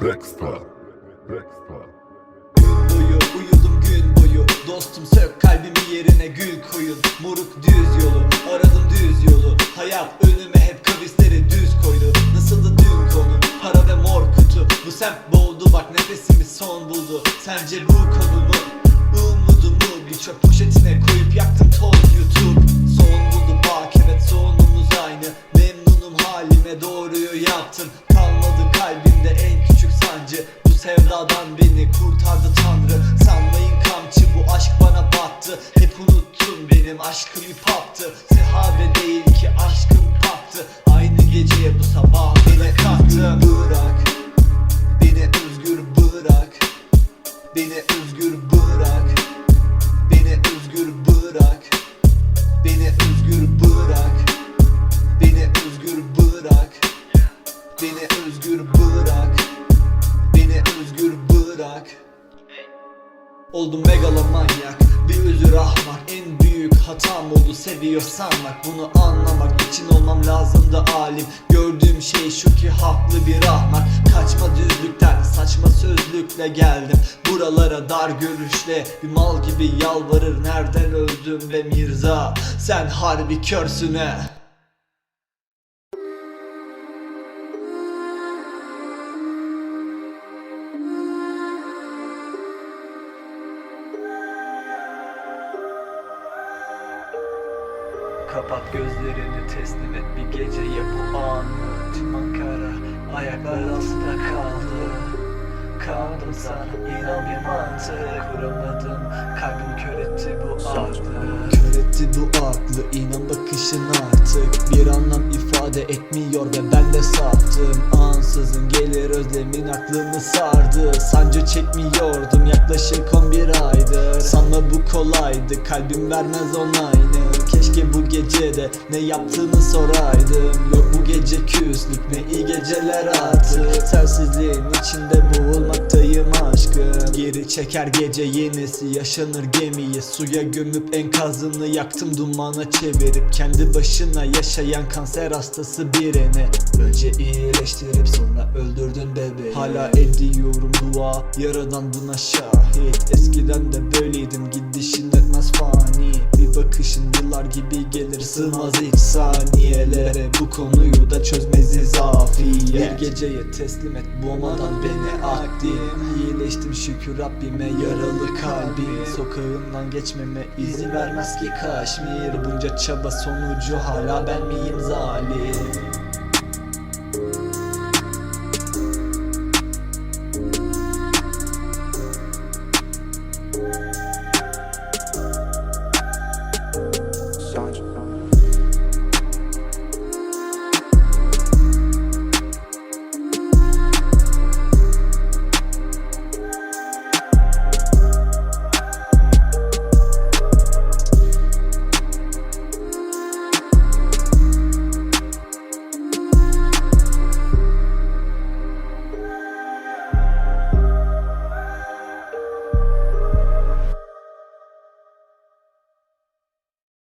Blackstar. Blackstar. Gün boyu uyudum gün boyu. Dostum sök kalbimi yerine gül koyun. Moruk düz yolu aradım düz yolu. Hayat önüme hep kavisleri düz koydu. Nasıldı dün konu? Para ve mor kutu. Bu semt boğdu bak nefesimi son buldu. Sence bu konu mu? Umudumu bir çöp poşetine koyup yaktım toz YouTube. Son buldu bak evet sonumuz aynı. Memnunum halime doğruyu yaptım Kalmadı kalbimde en küçük sancı. Bu sevdadan beni kurtardı tanrı. Sanmayın kamçı bu aşk bana battı. Hep unuttum benim aşkım ipaptı Sehabe değil ki aşkım paptı Aynı geceye bu sabah bile kalktım Bırak Beni özgür bırak. Beni özgür bırak. Beni özgür bırak. Beni özgür bırak Oldum megalomanyak Bir özür ahmak En büyük hatam oldu seviyor sanmak. Bunu anlamak için olmam lazımdı alim. Gördüğüm şey şu ki haklı bir ahmak Kaçma düzlükten saçma sözlükle geldim. Buralara dar görüşle Bir mal gibi yalvarır. Nereden öldüm be Mirza? Sen harbi körsün Kapat gözlerini teslim et bir geceye bu anı Tüm Ankara ayaklar altında kaldı. Kaldım sana inan bir mantık kuramadım. Kalbim kör etti bu aklı Kör etti bu aklı inan bakışın artık. Bir anlam ifade etmiyor ve ben de saptım Ansızın gelir özlemin aklımı sardı. Sancı çekmiyordum yaklaşık 11 aydır. Sanma bu kolaydı kalbim vermez onayını. Keşke bu gecede ne yaptığını soraydım. Yok bu gece küslük ne iyi geceler artık. Sensizliğin içinde Geri çeker gece yenisi yaşanır gemiyi. Suya gömüp enkazını yaktım dumana çevirip Kendi başına yaşayan kanser hastası birini Önce iyileştirip sonra öldürdün bebeği Hala ediyorum dua yaradan buna şahit. Eskiden de böyleydim gidişin etmez fani. Bir bakışın yıllar gibi gelir sığmaz hiç saniyelere. Bu konuyu da çözmez izafiyet Bir geceye teslim et boğmadan beni akdim İyileştim şükür Rabbime yaralı kalbim. Sokağından geçmeme izin vermez ki Kaşmir. Bunca çaba sonucu hala ben miyim zalim